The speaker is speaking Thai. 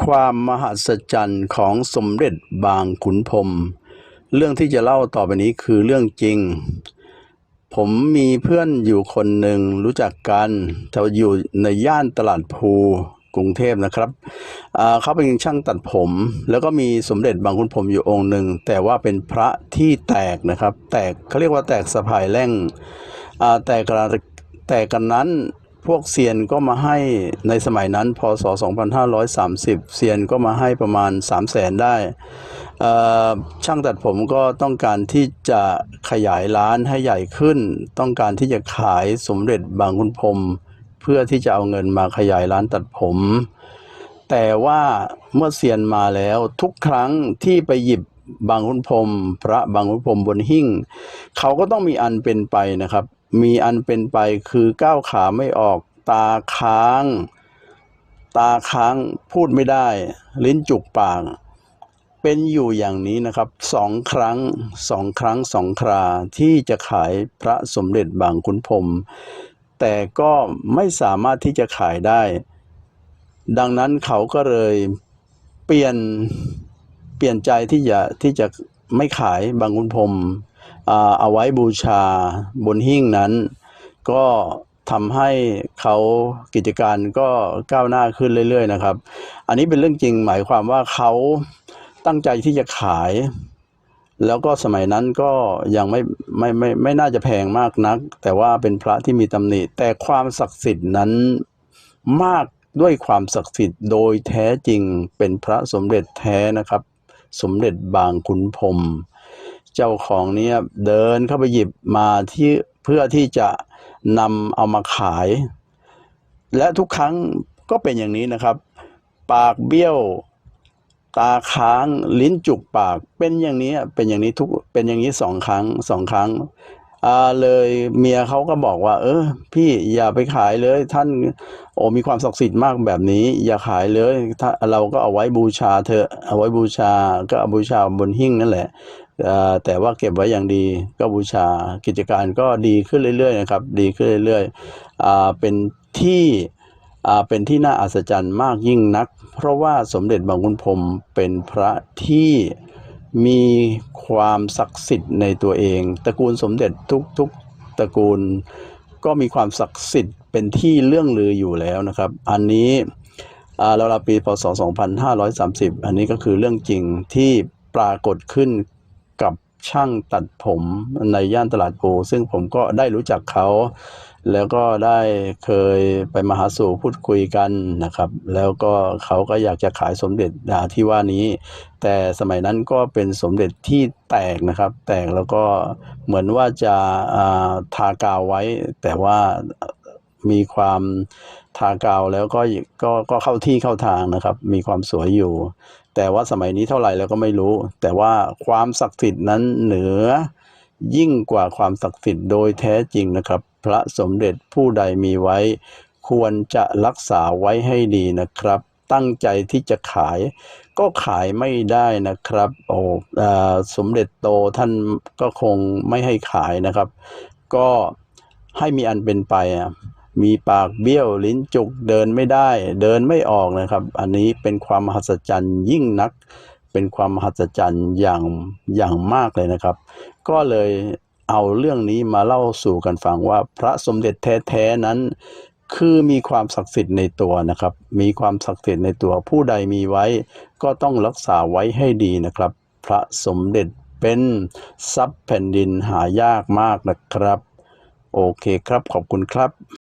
ความมหัศจรรย์ของสมเด็จบางขุนพรมเรื่องที่จะเล่าต่อไปนี้คือเรื่องจริง ผมมีเพื่อนอยู่คนหนึ่งรู้จักกันเขาอยู่ในย่านตลาดพลูกรุงเทพนะครับ เขาเป็นช่างตัดผม แล้วก็มีสมเด็จบางขุนพรมอยู่องค์หนึ่ง แต่ว่าเป็นพระที่แตกนะครับ แตกเขาเรียกว่าแตกสะพายแร่ง แตกกระแตกกันนั้น พวกเซียนก็มาให้ในสมัยนั้นพศ 2530 เซียนก็มาให้ประมาณ 3 0 0แสนได้ ช่างตัดผมก็ต้องการที่จะขยายร้านให้ใหญ่ขึ้น ต้องการที่จะขายสมเด็จบางขุนพรมเพื่อที่จะเอาเงินมาขยายร้านตัดผม แต่ว่าเมื่อเซียนมาแล้วทุกครั้งที่ไปหยิบบางขุนพรมพระบางขุนพรมบนหิ้งเขาก็ต้องมีอันเป็นไปนะครับ มีอันเป็นไปคือก้าวขาไม่ออก ตาค้าง ตาค้างพูดไม่ได้ ลิ้นจุกปาก เป็นอยู่อย่างนี้นะครับสองครั้งสองครั้งสองคราที่จะขายพระสมเด็จบางขุนพรมแต่ก็ไม่สามารถที่จะขายได้ ดังนั้นเขาก็เลยเปลี่ยนเปลี่ยนใจที่จะที่จะไม่ขายบางขุนพรม เอาไว้บูชาบนหิ้งนั้น ก็ทำให้เขากิจการก็ก้าวหน้าขึ้นเรื่อย ๆ นะครับ อันนี้เป็นเรื่องจริงหมายความว่าเขาตั้งใจที่จะขาย แล้วก็สมัยนั้นก็ยังไม่ไม่ไม่ไม่น่าจะแพงมากนัก แต่ว่าเป็นพระที่มีตำหนิ แต่ความศักดิ์สิทธิ์นั้นมากด้วยความศักดิ์สิทธิ์โดยแท้จริงเป็นพระสมเด็จแท้นะครับ สมเด็จบางขุนพรม เจ้าของเนี่ยเดินเข้าไปหยิบมาที่เพื่อที่จะนำเอามาขาย และทุกครั้งก็เป็นอย่างนี้นะครับ ปากเบี้ยว ตาค้างลิ้นจุกปากเป็นอย่างนี้เป็นอย่างนี้ทุกเป็นอย่างนี้สองครั้งสองครั้ง อ่าเลยเมียเขาก็บอกว่า เออ พี่อย่าไปขายเลย ท่าน โอ้มีความศักดิ์สิทธิ์มากแบบนี้ อย่าขายเลยถ้าเราก็เอาไว้บูชาเถอะเอาไว้บูชาก็เอาบูชาบนหิ้งนั่นแหละแต่ว่าเก็บไว้อย่างดีก็บูชากิจการก็ดีขึ้นเรื่อยๆนะครับ ดีขึ้นเรื่อยๆเป็นที่เป็นที่น่าอัศจรรย์มากยิ่งนัก เพราะว่าสมเด็จบางขุนพรมเป็นพระที่ มีความศักดิ์สิทธิ์ในตัวเอง ตระกูลสมเด็จทุกๆุกตระกูล ก็มีความศักดิ์สิทธิ์เป็นที่เรื่องลืออยู่แล้วนะครับ อันนี้อ่าเราลาปีพศ 2530 อันนี้ก็คือเรื่องจริงที่ปรากฏขึ้นกับ ช่างตัดผมในย่านตลาดโพซึ่งผมก็ได้รู้จักเขา แล้วก็ได้เคยไปมาหาสู่พูดคุยกันนะครับ แล้วก็เขาก็อยากจะขายสมเด็จอ่าที่ว่านี้ แต่สมัยนั้นก็เป็นสมเด็จที่แตกนะครับ แตกแล้วก็เหมือนว่าจะาทากาวไว้ แต่ว่า มีความทากาวแล้วก็ก็ก็เข้าที่เข้าทางนะครับ มีความสวยอยู่ แต่ว่าสมัยนี้เท่าไหร่แล้วก็ไม่รู้ แต่ว่าความศักดิ์สิทธิ์นั้นเหนือยิ่งกว่าความศักดิ์สิทธิ์โดยแท้จริงนะครับ พระสมเด็จผู้ใดมีไว้ ควรจะรักษาไว้ให้ดีนะครับ ตั้งใจที่จะขายก็ขายไม่ได้นะครับ โอ้อ่าสมเด็จโตท่านก็คงไม่ให้ขายนะครับ ก็ให้มีอันเป็นไปอะ มีปากเบี้ยวลิ้นจุกเดินไม่ได้ เดินไม่ออกนะครับ อันนี้เป็นความมหัศจรรย์ยิ่งนัก เป็นความมหัศจรรย์อย่างอย่างมากเลยนะครับ ก็เลยเอาเรื่องนี้มาเล่าสู่กันฟังว่าพระสมเด็จแท้ๆนั้น คือมีความศักดิ์สิทธิ์ในตัวนะครับ มีความศักดิ์สิทธิ์ในตัวผู้ใดมีไว้ ก็ต้องรักษาไว้ให้ดีนะครับ พระสมเด็จเป็นทรัพย์แผ่นดินหายากมากนะครับ โอเคครับขอบคุณครับ